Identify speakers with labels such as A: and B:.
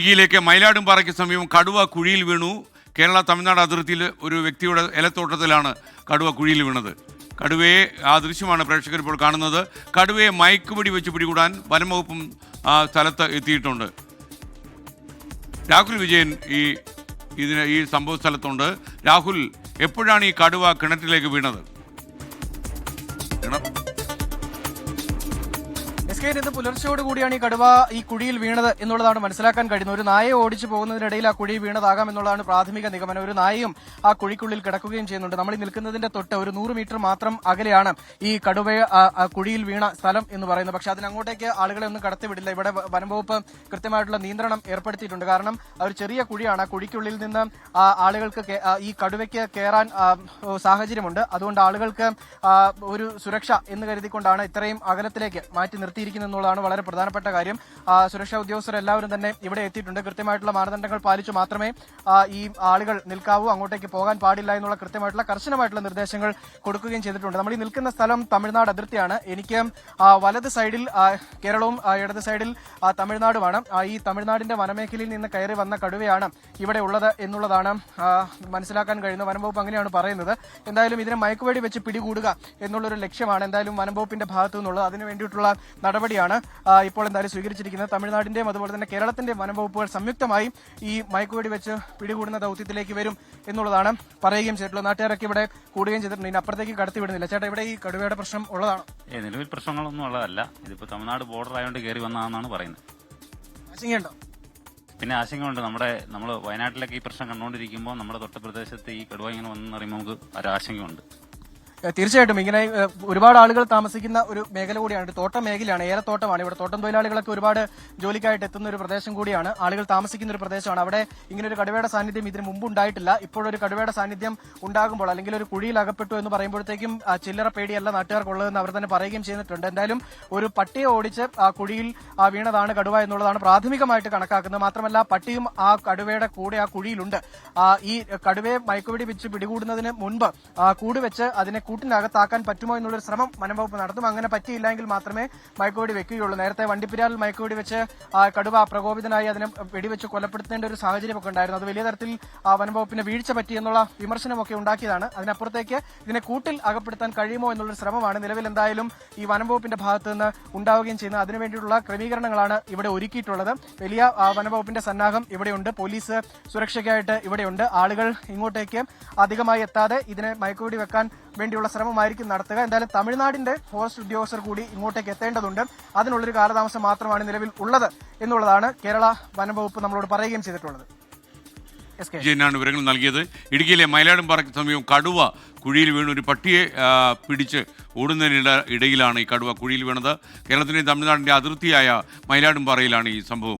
A: ഇടുക്കിയിലേക്ക് മയിലാടുംപാറയ്ക്ക് സമീപം കടുവ കുഴിയിൽ വീണു. കേരള തമിഴ്നാട് അതിർത്തിയിൽ ഒരു വ്യക്തിയുടെ ഇലത്തോട്ടത്തിലാണ് കടുവ കുഴിയിൽ വീണത്. കടുവയെ ആ ദൃശ്യമാണ് പ്രേക്ഷകർ ഇപ്പോൾ കാണുന്നത്. കടുവയെ മയക്കുപിടി വെച്ച് പിടികൂടാൻ വനംവകുപ്പും ആ സ്ഥലത്ത് എത്തിയിട്ടുണ്ട്. രാഹുൽ വിജയൻ ഈ ഇതിന് ഈ സംഭവ സ്ഥലത്തുണ്ട്. രാഹുൽ എപ്പോഴാണ് ഈ കടുവ കിണറ്റിലേക്ക് വീണത്? കിണ-
B: എസ് കെ ഇന്ന് പുലർച്ചയോട് കൂടിയാണ് ഈ കടുവ ഈ കുഴിയിൽ വീണത് എന്നുള്ളതാണ് മനസ്സിലാക്കാൻ കഴിയുന്നത്. ഒരു നായയെ ഓടിച്ചു പോകുന്നതിനിടയിൽ ആ കുഴി വീണതാകാം എന്നുള്ളതാണ് പ്രാഥമിക നിഗമനം. ഒരു നായയും ആ കുഴിക്കുള്ളിൽ കിടക്കുകയും ചെയ്യുന്നുണ്ട്. നമ്മൾ നിൽക്കുന്നതിന്റെ തൊട്ട് ഒരു നൂറ് മീറ്റർ മാത്രം അകലെയാണ് ഈ കടുവ കുഴിയിൽ വീണ സ്ഥലം എന്ന് പറയുന്നത്. പക്ഷെ അതിനങ്ങോട്ടേക്ക് ആളുകളെ ഒന്നും കടത്തിവിടില്ല. ഇവിടെ വനംവകുപ്പ് കൃത്യമായിട്ടുള്ള നിയന്ത്രണം ഏർപ്പെടുത്തിയിട്ടുണ്ട്. കാരണം ഒരു ചെറിയ കുഴിയാണ്. ആ കുഴിക്കുള്ളിൽ നിന്ന് ആളുകൾക്ക് ഈ കടുവയ്ക്ക് കയറാൻ സാഹചര്യമുണ്ട്. അതുകൊണ്ട് ആളുകൾക്ക് ഒരു സുരക്ഷ എന്ന് കരുതിക്കൊണ്ടാണ് ഇത്രയും അകലത്തിലേക്ക് മാറ്റി നിർത്തിയിരിക്കുന്നത്. എന്നുള്ളതാണ് വളരെ പ്രധാനപ്പെട്ട കാര്യം. സുരക്ഷാ ഉദ്യോഗസ്ഥർ എല്ലാവരും തന്നെ ഇവിടെ എത്തിയിട്ടുണ്ട്. കൃത്യമായിട്ടുള്ള മാനദണ്ഡങ്ങൾ പാലിച്ചു മാത്രമേ ഈ ആളുകൾ നിൽക്കാവൂ അങ്ങോട്ടേക്ക് പോകാൻ പാടില്ല എന്നുള്ള കൃത്യമായിട്ടുള്ള കർശനമായിട്ടുള്ള നിർദ്ദേശങ്ങൾ കൊടുക്കുകയും ചെയ്തിട്ടുണ്ട്. നമ്മൾ ഈ നിൽക്കുന്ന സ്ഥലം തമിഴ്നാട് അതിർത്തിയാണ്. എനിക്ക് വലത് സൈഡിൽ കേരളവും ഇടത് സൈഡിൽ തമിഴ്നാടുമാണ്. ഈ തമിഴ്നാടിന്റെ വനമേഖലയിൽ നിന്ന് കയറി വന്ന കടുവയാണ് ഇവിടെ ഉള്ളത് എന്നുള്ളതാണ് മനസ്സിലാക്കാൻ കഴിയുന്നത് വനംവകുപ്പ് അങ്ങനെയാണ് പറയുന്നത്. എന്തായാലും ഇതിനെ മയക്കുവേടി വെച്ച് പിടികൂടുക എന്നുള്ളൊരു ലക്ഷ്യമാണ് എന്തായാലും വനംവകുപ്പിന്റെ ഭാഗത്തു നിന്നുള്ളത് അതിനു വേണ്ടിയിട്ടുള്ള നടപടിയാണ് ഇപ്പോൾ എന്തായാലും സ്വീകരിച്ചിരിക്കുന്നത്. തമിഴ്നാടിന്റെയും അതുപോലെ തന്നെ കേരളത്തിന്റെ വനംവകുപ്പുകൾ സംയുക്തമായി ഈ മയക്കുവെടി വെച്ച് പിടികൂടുന്ന ദൗത്യത്തിലേക്ക് വരും എന്നുള്ളതാണ് പറയുകയും ചെയ്തിട്ടുള്ളത്. നാട്ടുകാരൊക്കെ ഇവിടെ കൂടുകയും ചെയ്തിട്ടുണ്ട്. ഇനി അപ്പുറത്തേക്ക് കടത്തി വിടുന്നില്ല ചേട്ടാ ഇവിടെ ഈ കടുവയുടെ പ്രശ്നം ഉള്ളതാണ്?
C: നിലവിൽ പ്രശ്നങ്ങളൊന്നും ഉള്ളതല്ല. ഇതിപ്പോ തമിഴ്നാട് ബോർഡർ ആയതുകൊണ്ട് കയറി വന്നതാണെന്നാണ് പറയുന്നത്.
B: ആശങ്കയുണ്ടോ?
C: പിന്നെ ആശങ്കയുണ്ട്. നമ്മുടെ നമ്മൾ വയനാട്ടിലൊക്കെ ഈ പ്രശ്നം കണ്ടുകൊണ്ടിരിക്കുമ്പോൾ നമ്മുടെ തൊട്ട പ്രദേശത്ത് ഈ കടുവ ഇങ്ങനെ വന്നെന്ന് പറയുമ്പോൾ നമുക്ക് ഒരു ആശങ്കയുണ്ട്.
B: ഏഹ് തീർച്ചയായിട്ടും. ഇങ്ങനെ ഒരുപാട് ആളുകൾ താമസിക്കുന്ന ഒരു മേഖല കൂടിയാണ്. ഒരു തോട്ടം മേഖലയാണ് ഏലത്തോട്ടമാണ് ഇവിടെ തോട്ടം തൊഴിലാളികളൊക്കെ ഒരുപാട് ജോലിക്കായിട്ട് എത്തുന്ന ഒരു പ്രദേശം കൂടിയാണ്. ആളുകൾ താമസിക്കുന്ന ഒരു പ്രദേശമാണ്. അവിടെ ഇങ്ങനെ ഒരു കടുവയുടെ സാന്നിധ്യം ഇതിന് മുമ്പ് ഉണ്ടായിട്ടില്ല. ഇപ്പോഴൊരു കടുവയുടെ സാന്നിധ്യം ഉണ്ടാകുമ്പോൾ അല്ലെങ്കിൽ ഒരു കുഴിയിൽ അകപ്പെട്ടു എന്ന് പറയുമ്പോഴത്തേക്കും ചില്ലറ പേടിയല്ല നാട്ടുകാർക്കുള്ളതെന്ന് അവർ തന്നെ പറയുകയും ചെയ്തിട്ടുണ്ട്. എന്തായാലും ഒരു പട്ടിയെ ഓടിച്ച് ആ കുഴിയിൽ വീണതാണ് കടുവ എന്നുള്ളതാണ് പ്രാഥമികമായിട്ട് കണക്കാക്കുന്നത്. മാത്രമല്ല പട്ടിയും ആ കടുവയുടെ കൂടെ ആ കുഴിയിലുണ്ട്. ഈ കടുവയെ മയക്കുപിടി വെച്ച് പിടികൂടുന്നതിന് മുൻപ് കൂട് വെച്ച് അതിനെ കൂട്ടിനകത്താക്കാൻ പറ്റുമോ എന്നുള്ളൊരു ശ്രമം വനംവകുപ്പ് നടത്തും. അങ്ങനെ പറ്റിയില്ലെങ്കിൽ മാത്രമേ മയക്കുവെടി വെക്കുകയുള്ളൂ. നേരത്തെ വണ്ടിപ്പിരാൽ മയക്കുവെടി വെച്ച് കടുവ പ്രകോപിതനായി അതിനെ വെടിവെച്ച് കൊലപ്പെടുത്തേണ്ട ഒരു സാഹചര്യമൊക്കെ ഉണ്ടായിരുന്നു. അത് വലിയ തരത്തിൽ വനംവകുപ്പിന് വീഴ്ച പറ്റി എന്നുള്ള വിമർശനമൊക്കെ ഉണ്ടാക്കിയതാണ്. അതിനപ്പുറത്തേക്ക് ഇതിനെ കൂട്ടിൽ അകപ്പെടുത്താൻ കഴിയുമോ എന്നുള്ളൊരു ശ്രമമാണ് നിലവിൽ എന്തായാലും ഈ വനംവകുപ്പിന്റെ ഭാഗത്ത് നിന്ന് ഉണ്ടാവുകയും ചെയ്യുന്നത്. അതിനുവേണ്ടിയുള്ള ക്രമീകരണങ്ങളാണ് ഇവിടെ ഒരുക്കിയിട്ടുള്ളത്. വലിയ വനംവകുപ്പിന്റെ സന്നാഹം ഇവിടെയുണ്ട്. പോലീസ് സുരക്ഷയ്ക്കായിട്ട് ഇവിടെയുണ്ട്. ആളുകൾ ഇങ്ങോട്ടേക്ക് അധികമായി എത്താതെ ഇതിനെ മയക്കുവെടി വെക്കാൻ വേണ്ടിയുള്ള ശ്രമമായിരിക്കും നടത്തുക. എന്തായാലും തമിഴ്നാടിന്റെ ഫോറസ്റ്റ് ഉദ്യോഗസ്ഥർ കൂടി ഇങ്ങോട്ടേക്ക് എത്തേണ്ടതുണ്ട്. അതിനുള്ളൊരു കാലതാമസം മാത്രമാണ് നിലവിൽ ഉള്ളത് എന്നുള്ളതാണ് കേരള വനംവകുപ്പ് നമ്മളോട് പറയുകയും ചെയ്തിട്ടുള്ളത്.
A: വിജയനാണ് വിവരങ്ങൾ നൽകിയത്. ഇടുക്കിയിലെ മയിലാടുംപാറയ്ക്ക് സമീപം കടുവ കുഴിയിൽ വീണ് ഒരു പട്ടിയെ പിടിച്ച് ഓടുന്നതിനിട ഇടയിലാണ് ഈ കടുവ കുഴിയിൽ വീണത്. കേരളത്തിന്റെയും തമിഴ്നാടിന്റെ അതിർത്തിയായ മയിലാടുംപാറയിലാണ് ഈ സംഭവം.